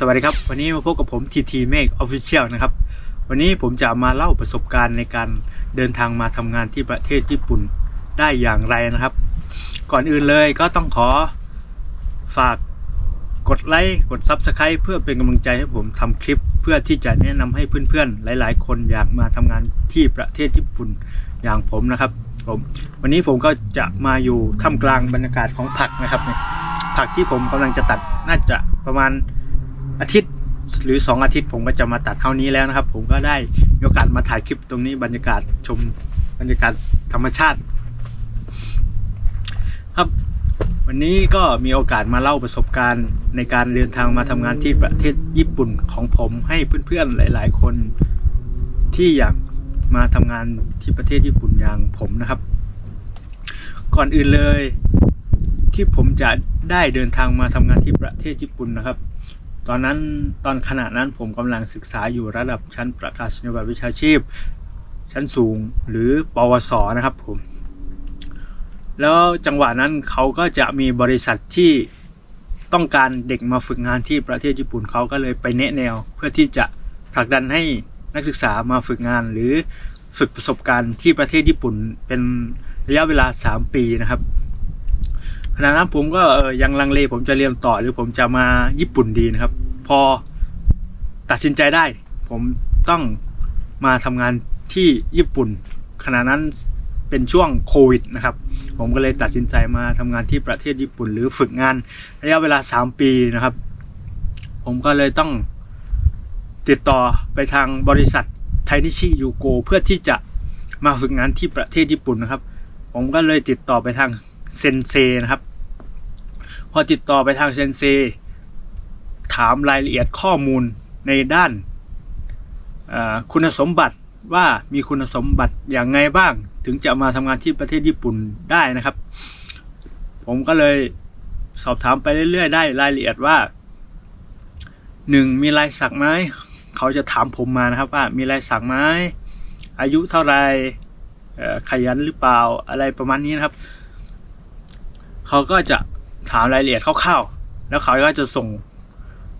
สวัสดีครับ วันนี้มาพบกับผมทีทีเมกออฟฟิเชียลนะครับ วันนี้ผมจะมาเล่าประสบการณ์ในการเดินทางมาทำงานที่ประเทศญี่ปุ่นได้อย่างไรนะครับ ก่อนอื่นเลยก็ต้องขอฝากกดไลค์กด Subscribe เพื่อเป็นกำลังใจให้ผมทำคลิป เพื่อที่จะแนะนำให้เพื่อนๆ หลายๆ คนอยากมาทำงานที่ประเทศญี่ปุ่นอย่างผมนะครับผมวันนี้ผมก็จะมาอยู่ท่ามกลางบรรยากาศของผักนะครับเนี่ยผักที่ผมกำลังจะตัดน่าจะประมาณ อาทิตย์หรือ 2 อาทิตย์ผมก็จะมาตัดเท่านี้แล้วนะครับ ผมก็ได้มีโอกาสมาถ่ายคลิปตรงนี้บรรยากาศชมบรรยากาศธรรมชาติ ครับ วันนี้ก็มีโอกาสมาเล่าประสบการณ์ ในการเดินทางมาทำงานที่ประเทศญี่ปุ่นของผมให้เพื่อนๆหลาย ๆ คนที่อยากมาทำงานที่ประเทศญี่ปุ่นอย่างผมนะครับ ก่อนอื่นเลย ที่ผมจะได้เดินทางมาทำงานที่ประเทศญี่ปุ่นนะครับ ตอนนั้นตอนขณะนั้นผมกำลังศึกษาอยู่ระดับชั้นประกาศนียบัตรวิชาชีพ ชั้นสูงหรือปวสนะครับผม แล้วจังหวะนั้นเขาก็จะมีบริษัทที่ต้องการเด็กมาฝึกงานที่ประเทศญี่ปุ่นเขาก็เลยไปแนะแนว เพื่อที่จะผลักดันให้นักศึกษามาฝึกงานหรือฝึกประสบการณ์ที่ประเทศญี่ปุ่นเป็นระยะเวลา 3 ปีนะครับ ขณะนั้นผมก็เออยังลังเลผมจะเรียนต่อหรือผมจะมาญี่ปุ่นดีนะครับ พอตัดสินใจได้ ผมต้องมาทำงานที่ญี่ปุ่น ขณะนั้นเป็นช่วงโควิดนะครับ ผมก็เลยตัดสินใจมาทำงานที่ประเทศญี่ปุ่น หรือฝึกงานระยะเวลา 3 ปีนะครับ ผมก็เลยต้องติดต่อไปทางบริษัทไทนิชิยูโกเพื่อที่จะมาฝึกงานที่ประเทศญี่ปุ่นนะครับ ผมก็เลยติดต่อไปทาง เซนเซนะครับ พอติดต่อไปทางเซนเซ ถามรายละเอียดข้อมูลในด้านคุณสมบัติว่ามีคุณสมบัติอย่างไงบ้าง ถึงจะมาทำงานที่ประเทศญี่ปุ่นได้นะครับ ผมก็เลยสอบถามไปเรื่อยๆ ได้รายละเอียดว่าหนึ่งมีลายสักไหมเขาจะถามผมมานะครับว่ามีลายสักไหมอายุเท่าไหร่ขยันหรือเปล่าอะไรประมาณนี้นะครับ เขาก็จะถามรายละเอียดคร่าวๆ แล้วเขาก็จะส่ง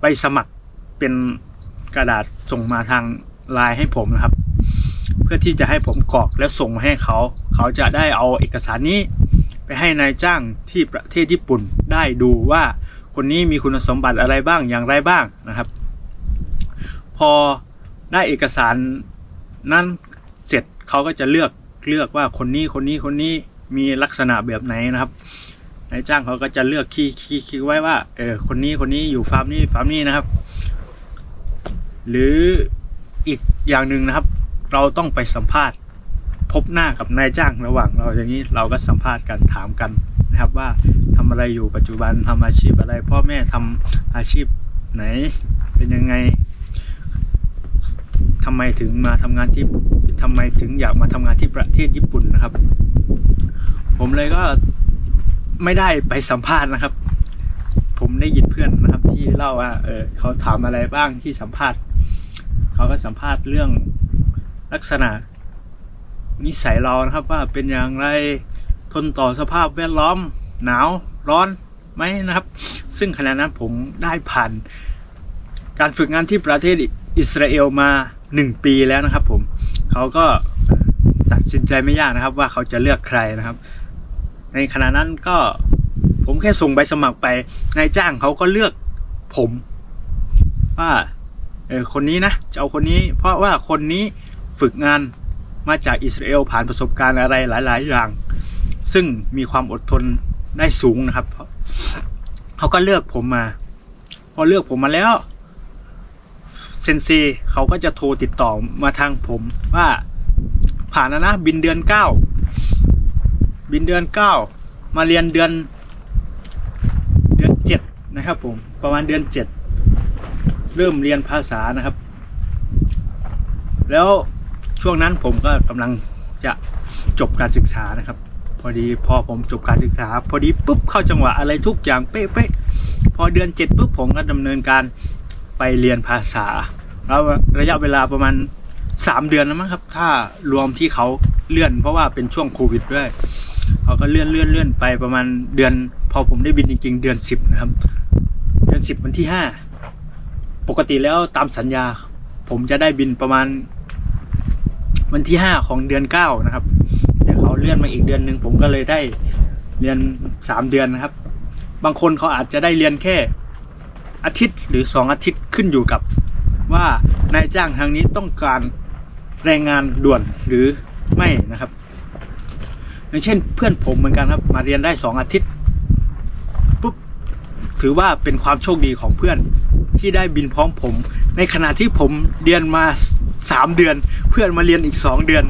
ไปสมัครเป็นกระดาษส่งมาทางไลน์ให้ผมนะครับ เพื่อที่จะให้ผมกรอกแล้วส่งมาให้เขา เขาจะได้เอาเอกสารนี้ ไปให้นายจ้างที่ประเทศญี่ปุ่นได้ดูว่าคนนี้มีคุณสมบัติอะไรบ้างอย่างไรบ้างนะครับ พอได้เอกสารนั้นเสร็จเขาก็จะเลือกเลือกว่าคนนี้คนนี้คนนี้มีลักษณะแบบไหนนะครับ นายจ้างเขาก็จะเลือกคีย์คีย์คีย์ไว้ว่าเออคนนี้คนนี้อยู่ฟาร์มนี้ฟาร์มนี้นะครับ หรืออีกอย่างหนึ่งนะครับ เราต้องไปสัมภาษณ์พบหน้ากับนายจ้างระหว่างเราอย่างนี้เราก็สัมภาษณ์กันถามกันนะครับว่าทำอะไรอยู่ปัจจุบันทำอาชีพอะไร พ่อแม่ทำอาชีพไหนเป็นยังไงทำไมถึงมาทำงานที่ทำไมถึงอยากมาทำงานที่ประเทศญี่ปุ่นนะครับ ผมเลยก็ ไม่ได้ไปสัมภาษณ์นะครับ ผมได้ยินเพื่อนนะครับ ที่เล่าว่าเออเขาถามอะไรบ้างที่สัมภาษณ์ เขาก็สัมภาษณ์เรื่องลักษณะ นิสัยเรานะครับ ว่าเป็นอย่างไรทนต่อสภาพแวดล้อม หนาวร้อนไหมนะครับ ซึ่งขณะนั้นผมได้ผ่าน การฝึกงานที่ประเทศอิสราเอลมาหนึ่งปีแล้วนะครับ ผมเขาก็ตัดสินใจไม่ยากนะครับ ว่าเขาจะเลือกใครนะครับ ในขณะนั้นก็ผมแค่ส่งใบสมัครไปนายจ้างเขาก็เลือกผมว่าเออคนนี้นะจะเอาคนนี้ เพราะว่าคนนี้ฝึกงานมาจากอิสราเอลผ่านประสบการณ์อะไรหลาย ๆ อย่าง ซึ่งมีความอดทนได้สูงนะครับเขาก็เลือกผมมา พอเลือกผมมาแล้วเซนซีเขาก็จะโทรติดต่อมาทางผมว่าผ่านแล้วนะบินเดือนเก้า บินเดือนเก้ามาเรียนเดือน เดือนเจ็ดนะครับผมประมาณเดือนเจ็ดเริ่มเรียนภาษานะครับ แล้วช่วงนั้นผมก็กำลังจะจบการศึกษานะครับ พอดีพอผมจบการศึกษา พอดีปุ๊บเข้าจังหวะอะไรทุกอย่างเป๊ะๆพอเดือนเจ็ดปุ๊บผมก็ดำเนินการไปเรียนภาษาแล้วระยะเวลาประมาณสามเดือนแล้วมั้งครับ ถ้ารวมที่เขาเลื่อนเพราะว่าเป็นช่วงโควิดด้วย เขาก็เลื่อนเลื่อนเลื่อนไปประมาณเดือน พอผมได้บินจริง ๆ เดือนสิบนะครับ เดือนสิบวันที่ห้าปกติแล้วตามสัญญา ผมจะได้บินประมาณ วันที่ห้าของเดือนเก้านะครับ แต่เขาเลื่อนมาอีกเดือนหนึ่งผมก็เลยได้เรียนสามเดือนนะครับ บางคนเขาอาจจะได้เรียนแค่อาทิตย์หรือสองอาทิตย์ขึ้นอยู่กับว่านายจ้างทางนี้ต้องการแรงงานด่วนหรือไม่นะครับ อย่างเช่นเพื่อนผมเหมือนกันครับ มาเรียนได้สองอาทิตย์ปุ๊บถือว่าเป็นความโชคดีของเพื่อนที่ได้บินพร้อมผม ในขณะที่ผมเรียนมาสามเดือน เพื่อนมาเรียนอีกสองเดือน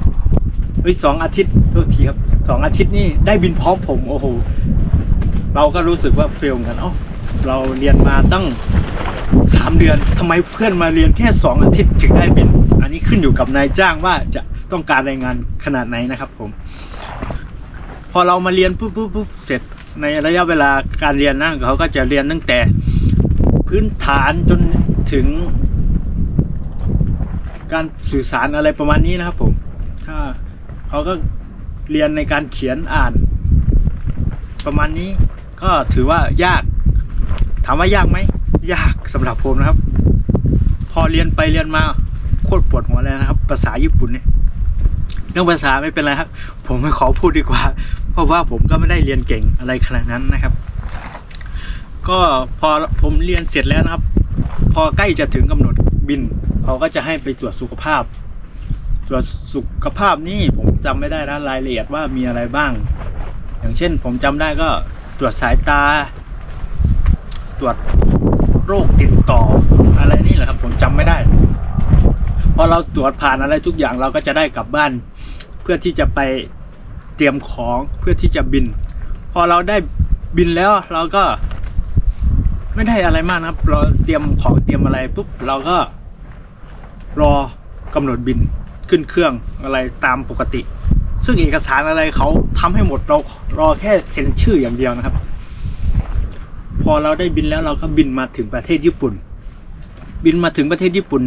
เฮ้ยสองอาทิตย์โทษทีครับสองอาทิตย์นี่ได้บินพร้อมผมโอ้โหเราก็รู้สึกว่าเฟลเหมือนกันเอ้าเราเรียนมาตั้งสามเดือนทำไมเพื่อนมาเรียนแค่สองอาทิตย์ถึงได้บิน อันนี้ขึ้นอยู่กับนายจ้างว่าจะต้องการแรงงานขนาดไหนนะครับผม อเรามาเรียนปุ๊บปุ๊บปุ๊บเสร็จในระยะเวลาการเรียนนั่นเขาก็จะเรียนตั้งแต่พื้นฐานจนถึง การสื่อสารอะไรประมาณนี้นะครับผมถ้าเขาก็เรียนในการเขียนอ่าน ประมาณนี้ก็ถือว่ายาก ถามว่ายากไหมยากสำหรับผมนะครับ พอเรียนไปเรียนมาโคตรปวดหัวเลยนะครับ ภาษาญี่ปุ่นเนี่ยเรื่องภาษาไม่เป็นไรครับ ผมไม่ขอพูดดีกว่า เพราะว่าผมก็ไม่ได้เรียนเก่งอะไรขนาดนั้นนะครับ ก็พอผมเรียนเสร็จแล้วนะครับ พอใกล้จะถึงกำหนดบินเขาก็จะให้ไปตรวจสุขภาพ ตรวจสุขภาพนี่ผมจำไม่ได้นะรายละเอียดว่ามีอะไรบ้าง อย่างเช่น ผมจำได้ก็ตรวจสายตา ตรวจโรคติดต่ออะไรนี่แหละครับ ผมจำไม่ได้พอเราตรวจผ่านอะไรทุกอย่างเราก็จะได้กลับบ้าน เพื่อที่จะไป เตรียมของเพื่อที่จะบิน พอเราได้บินแล้วเราก็ ไม่ได้อะไรมากนะครับ เราเตรียมของเตรียมอะไรปุ๊บเราก็ รอกำหนดบินขึ้นเครื่องอะไรตามปกติ ซึ่งเอกสารอะไรเขาทำให้หมดเรารอแค่เซ็นชื่ออย่างเดียวนะครับ พอเราได้บินแล้วเราก็บินมาถึงประเทศญี่ปุ่น บินมาถึงประเทศญี่ปุ่น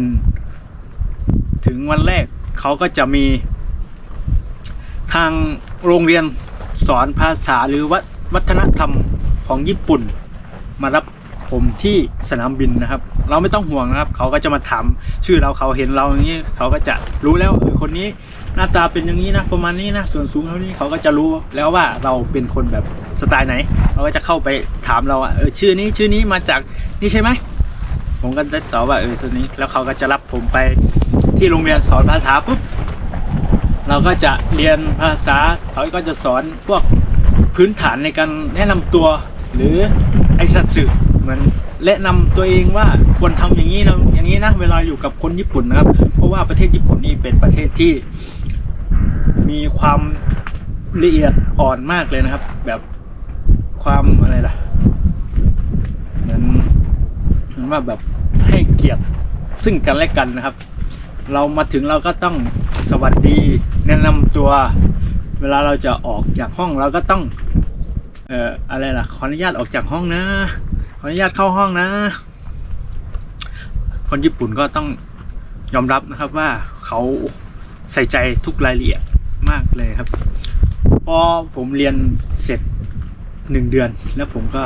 ถึงวันแรกเขาก็จะมี ทางโรงเรียนสอนภาษาหรือวัฒวัฒนธรรมของญี่ปุ่น มารับผมที่สนามบินนะครับ เราไม่ต้องห่วงนะครับ เขาก็จะมาถามชื่อเราเขาเห็นเราอย่างนี้เขาก็จะรู้แล้วเออคนนี้หน้าตาเป็นอย่างนี้นะประมาณนี้นะส่วนสูงเท่านี้เขาก็จะรู้แล้วว่าเราเป็นคนแบบสไตล์ไหนเขาก็จะเข้าไปถามเราว่าเออชื่อนี้ชื่อนี้มาจากนี่ใช่ไหมผมก็ได้ตอบว่าเออตัวนี้ แล้วเขาก็จะรับผมไปที่โรงเรียนสอนภาษาปุ๊บ เราก็จะเรียนภาษาเขาก็จะสอนพวกพื้นฐานในการแนะนำตัว หรือไอสัตสึเหมือนแนะนำตัวเองว่าควรทำอย่างนี้นะอย่างนี้นะเวลาอยู่กับคนญี่ปุ่นนะครับ เพราะว่าประเทศญี่ปุ่นนี่เป็นประเทศที่มีความละเอียดอ่อนมากเลยนะครับ แบบความอะไรล่ะเหมือนเหมือนว่าแบบให้เกียรติซึ่งกันและกันนะครับ เรามาถึงเราก็ต้องสวัสดีแนะนำตัว เวลาเราจะออกจากห้องเราก็ต้องเอ่ออะไรล่ะขออนุญาตออกจากห้องนะ ขออนุญาตเข้าห้องนะ คนญี่ปุ่นก็ต้องยอมรับนะครับว่าเขาใส่ใจทุกรายละเอียดมากเลยครับพอผมเรียนเสร็จหนึ่งเดือน แล้วผมก็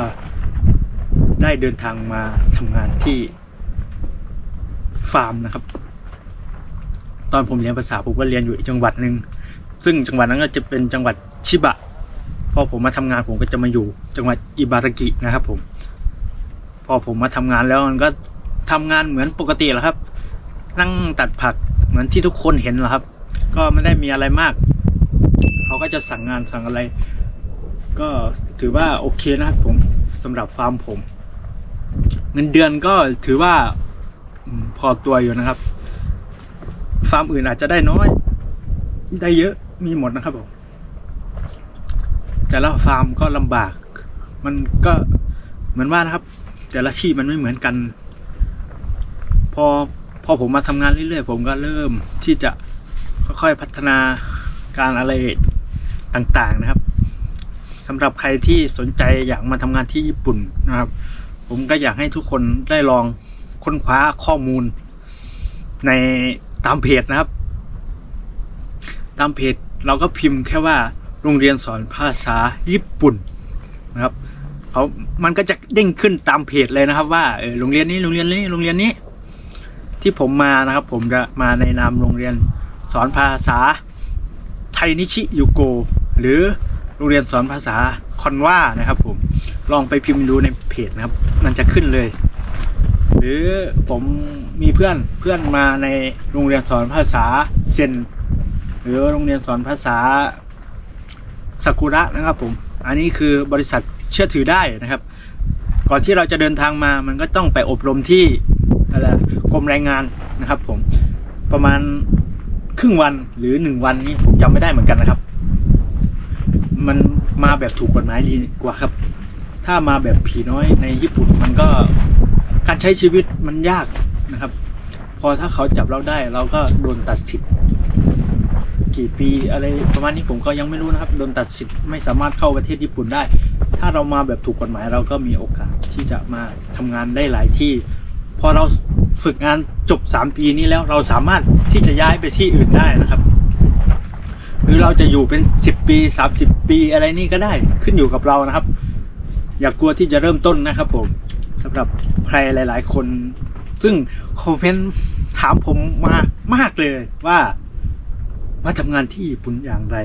ได้เดินทางมาทำงานที่ฟาร์มนะครับ ตอนผมเรียนภาษาผมก็เรียนอยู่อีกจังหวัดหนึ่งซึ่งจังหวัดนั้นก็จะเป็นจังหวัดชิบะพอผมมาทำงานผมก็จะมาอยู่จังหวัดอิบารากินะครับ ผม พอผมมาทำงานแล้วมันก็ทำงานเหมือนปกติแหละครับ นั่งตัดผักเหมือนที่ทุกคนเห็นแหละครับ ก็ไม่ได้มีอะไรมากเขาก็จะสั่งงานสั่งอะไร ก็ถือว่าโอเคนะครับผมสำหรับฟาร์มผม เงินเดือนก็ถือว่าพอตัวอยู่นะครับ ฟาร์มอื่นอาจจะได้น้อย ได้เยอะมีหมดนะครับผมแต่ละฟาร์มก็ลำบาก มันก็เหมือนว่านะครับ แต่ละที่มันไม่เหมือนกัน พอพอผมมาทำงานเรื่อยๆผมก็เริ่มที่จะค่อยๆพัฒนาการอะไรต่างๆนะครับสำหรับใครที่สนใจอยากมาทำงานที่ญี่ปุ่นนะครับ ผมก็อยากให้ทุกคนได้ลองค้นคว้าข้อมูลใน ตามเพจนะครับ ตามเพจเราก็พิมพ์แค่ว่าโรงเรียนสอนภาษาญี่ปุ่นนะครับเขามันก็จะเด้งขึ้นตามเพจเลยนะครับ ว่าเออโรงเรียนนี้โรงเรียนนี้โรงเรียนนี้ ที่ผมมานะครับ ผมจะมาในนามโรงเรียนสอนภาษาไทนิชิยูโก หรือโรงเรียนสอนภาษาคอนว่านะครับ ผมลองไปพิมพ์ดูในเพจนะครับ มันจะขึ้นเลย หรือผมมีเพื่อนเพื่อนมาในโรงเรียนสอนภาษาเซนหรือโรงเรียนสอนภาษาซากุระนะครับผมอันนี้คือบริษัทเชื่อถือได้นะครับ ก่อนที่เราจะเดินทางมามันก็ต้องไปอบรมที่อะไรกรมแรงงานนะครับผมประมาณครึ่งวันหรือหนึ่งวันนี้ผมจำไม่ได้เหมือนกันนะครับ มันมาแบบถูกกฎหมายดีกว่าครับ ถ้ามาแบบผีน้อยในญี่ปุ่นมันก็ การใช้ชีวิตมันยากนะครับ พอถ้าเขาจับเราได้ เราก็โดนตัดสิทธิ์กี่ปีอะไรประมาณนี้ผมก็ยังไม่รู้นะครับ โดนตัดสิทธิ์ไม่สามารถเข้าประเทศญี่ปุ่นได้ ถ้าเรามาแบบถูกกฎหมายเราก็มีโอกาสที่จะมาทำงานได้หลายที่ พอเราฝึกงานจบสามปีนี้แล้วเราสามารถที่จะย้ายไปที่อื่นได้นะครับ หรือเราจะอยู่เป็นสิบปีสามสิบปีอะไรนี่ก็ได้ขึ้นอยู่กับเรานะครับ อย่ากลัวที่จะเริ่มต้นนะครับผม สำหรับใครหลาย ๆ คน ซึ่งคอมเมนต์ถามผมมามากเลยว่ามาทำงานที่ญี่ปุ่นอย่างไร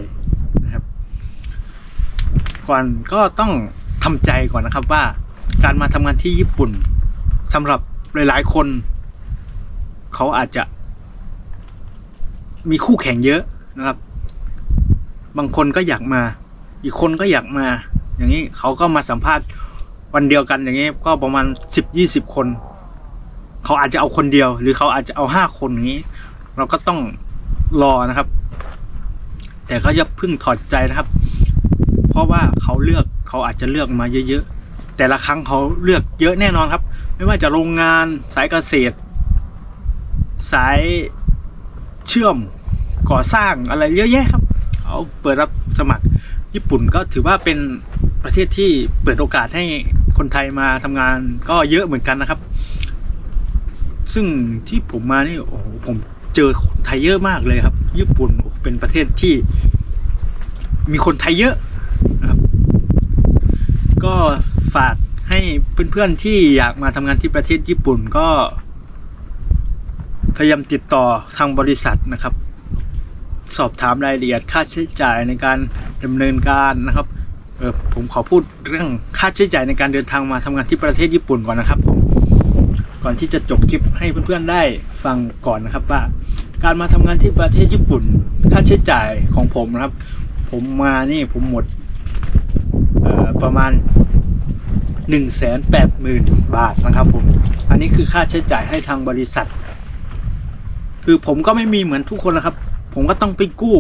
นะครับ ก่อนก็ต้องทำใจก่อนนะครับว่าการมาทำงานที่ญี่ปุ่นสำหรับหลาย ๆ คน เขาอาจจะ มีคู่แข่งเยอะนะครับ บางคนก็อยากมา อีกคนก็อยากมา อย่างนี้เขาก็มาสัมภาษณ์ วันเดียวกันอย่างนี้ก็ประมาณสิบยี่สิบคน เขาอาจจะเอาคนเดียว หรือเขาอาจจะเอาห้าคนอย่างนี้ เราก็ต้องรอนะครับ แต่ก็อย่าพึ่งถอดใจนะครับ เพราะว่าเขาเลือกเขาอาจจะเลือกมาเยอะๆแต่ละครั้งเขาเลือกเยอะแน่นอนครับ ไม่ว่าจะโรงงานสายเกษตร สายเชื่อมก่อสร้างอะไรเยอะแยะครับเขาเปิดรับสมัครญี่ปุ่นก็ถือว่าเป็นประเทศที่เปิดโอกาสให้ คนไทยมาทำงานก็เยอะเหมือนกันนะครับ ซึ่งที่ผมมานี่โอ้โหผมเจอคนไทยเยอะมากเลยครับ ญี่ปุ่นเป็นประเทศที่ มีคนไทยเยอะนะครับ ก็ฝากให้เพื่อนๆที่อยากมาทำงานที่ประเทศญี่ปุ่นก็ พยายามติดต่อทางบริษัทนะครับ สอบถามรายละเอียดค่าใช้จ่ายในการดำเนินการนะครับ เออผมขอพูดเรื่องค่าใช้จ่ายในการเดินทางมาทำงานที่ประเทศญี่ปุ่นก่อนนะครับผมก่อนที่จะจบคลิปให้เพื่อนๆได้ฟังก่อนนะครับว่า การมาทำงานที่ประเทศญี่ปุ่น ค่าใช้จ่ายของผมนะครับ ผมมานี่ผมหมดประมาณหนึ่งแสนแปดหมื่นบาทนะครับผม อันนี้คือค่าใช้จ่ายให้ทางบริษัท คือผมก็ไม่มีเหมือนทุกคนนะครับ ผมก็ต้องไปกู้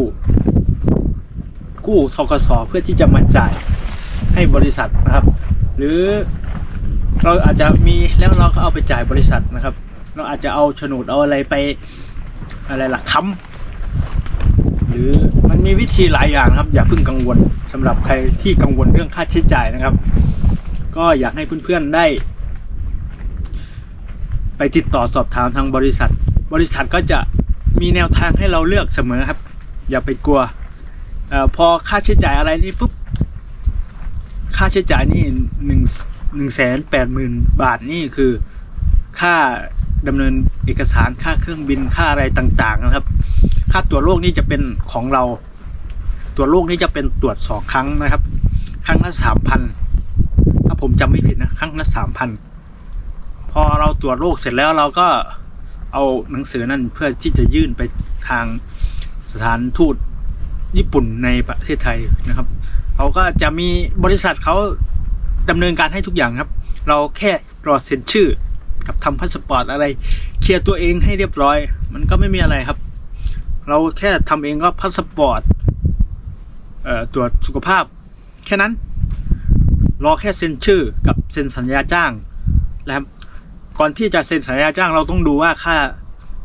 กู้ทกสเพื่อที่จะมาจ่าย ให้บริษัทนะครับ หรือเราอาจจะมีแล้วเราก็เอาไปจ่ายบริษัทนะครับ เราอาจจะเอาโฉนดเอาอะไรไปอะไรล่ะค้ำหรือมันมีวิธีหลายอย่างครับ อย่าเพิ่งกังวลสำหรับใครที่กังวลเรื่องค่าใช้จ่ายนะครับ ก็อยากให้เพื่อนๆได้ ไปติดต่อสอบถามทางบริษัท บริษัทก็จะมีแนวทางให้เราเลือกเสมอครับ อย่าไปกลัวออพอค่าใช้จ่ายอะไรนี่ปุ๊บ ค่าใช้จ่ายนี่หนึ่งหนึ่งแสนแปดหมื่นบาทนี่คือค่าดำเนินเอกสารค่าเครื่องบินค่าอะไรต่าง ๆ นะครับ ค่าตรวจโรคนี่จะเป็นของเรา ตรวจโรคนี่จะเป็นตรวจสองครั้งนะครับ ครั้งละสามพันถ้าผมจำไม่ผิดนะครั้งละสามพันพอเราตรวจโรคเสร็จแล้วเราก็เอาหนังสือนั่นเพื่อที่จะยื่นไปทางสถานทูตญี่ปุ่นในประเทศไทยนะครับ เขาก็จะมีบริษัทเขาดำเนินการให้ทุกอย่างครับ เราแค่รอเซ็นชื่อ กับทำพาสปอร์ตอะไร เคลียร์ตัวเองให้เรียบร้อย มันก็ไม่มีอะไรครับ เราแค่ทำเองก็พาสปอร์ตตรวจสุขภาพ แค่นั้น รอแค่เซ็นชื่อกับเซ็นสัญญาจ้างนะครับก่อนที่จะเซ็นสัญญาจ้างเราต้องดูว่าค่า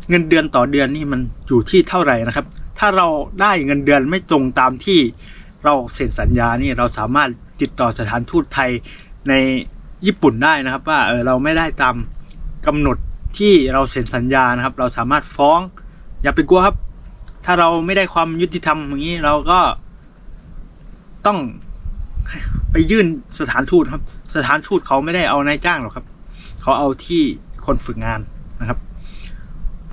เงินเดือนต่อเดือนนี่มันอยู่ที่เท่าไหร่นะครับ ถ้าเราได้เงินเดือนไม่ตรงตามที่ เราเซ็นสัญญานี่เราสามารถติดต่อสถานทูตไทยในญี่ปุ่นได้นะครับ ว่าเออเราไม่ได้ตามกำหนดที่เราเซ็นสัญญานะครับ เราสามารถฟ้อง อย่าไปกลัวครับ ถ้าเราไม่ได้ความยุติธรรมอย่างนี้เราก็ต้องไปยื่นสถานทูตครับ สถานทูตเขาไม่ได้เอานายจ้างหรอกครับ เขาเอาที่คนฝึกงานนะครับ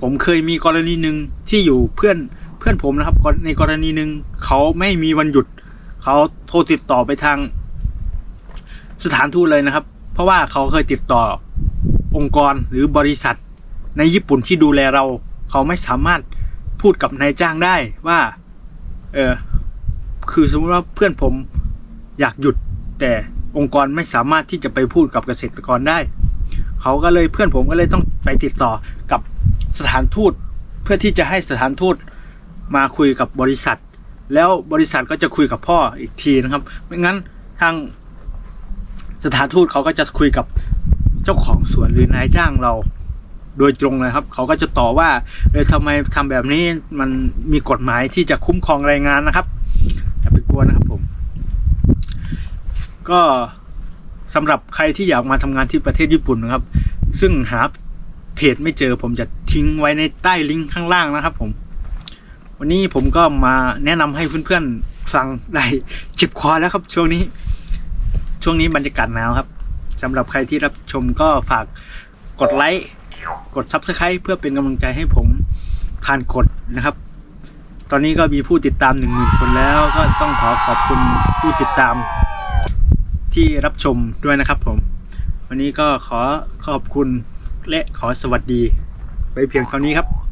ผมเคยมีกรณีหนึ่งที่อยู่เพื่อนเพื่อนผมนะครับในกรณีหนึ่งเขาไม่มีวันหยุด เขาโทรติดต่อไปทางสถานทูตเลยนะครับ เพราะว่าเขาเคยติดต่อองค์กรหรือบริษัท ในญี่ปุ่นที่ดูแลเรา เขาไม่สามารถพูดกับนายจ้างได้ว่า เออคือสมมติว่าเพื่อนผมอยากหยุด แต่องค์กรไม่สามารถที่จะไปพูดกับเกษตรกรได้ เขาก็เลยเพื่อนผมก็เลยต้องไปติดต่อกับสถานทูต เพื่อที่จะให้สถานทูตมาคุยกับบริษัท แล้วบริษัทก็จะคุยกับพ่ออีกทีนะครับไม่งั้นทางสถานทูตเขาก็จะคุยกับเจ้าของสวนหรือนายจ้างเราโดยตรงเลยครับ เขาก็จะต่อว่าเออทำไมทำแบบนี้มันมีกฎหมายที่จะคุ้มครองแรงงานนะครับอย่าไปกลัวนะครับผม ก็สำหรับใครที่อยากมาทำงานที่ประเทศญี่ปุ่นนะครับ ซึ่งหาเพจไม่เจอผมจะทิ้งไว้ในใต้ลิงก์ข้างล่างนะครับผม วันนี้ผมก็มาแนะนำให้เพื่อนๆฟังได้จ็บคอแล้วครับ ช่วงนี้ ช่วงนี้บรรยากาศหนาวครับสำหรับใครที่รับชมก็ฝากกดไลค์กด Subscribe เพื่อเป็นกำลังใจให้ผมผ่านกดนะครับ ตอนนี้ก็มีผู้ติดตามหนึ่งหมื่นคนแล้ว ก็ต้องขอขอบคุณผู้ติดตามที่รับชมด้วยนะครับผม วันนี้ก็ขอขอบคุณและขอสวัสดี ไปเพียงเท่านี้ครับ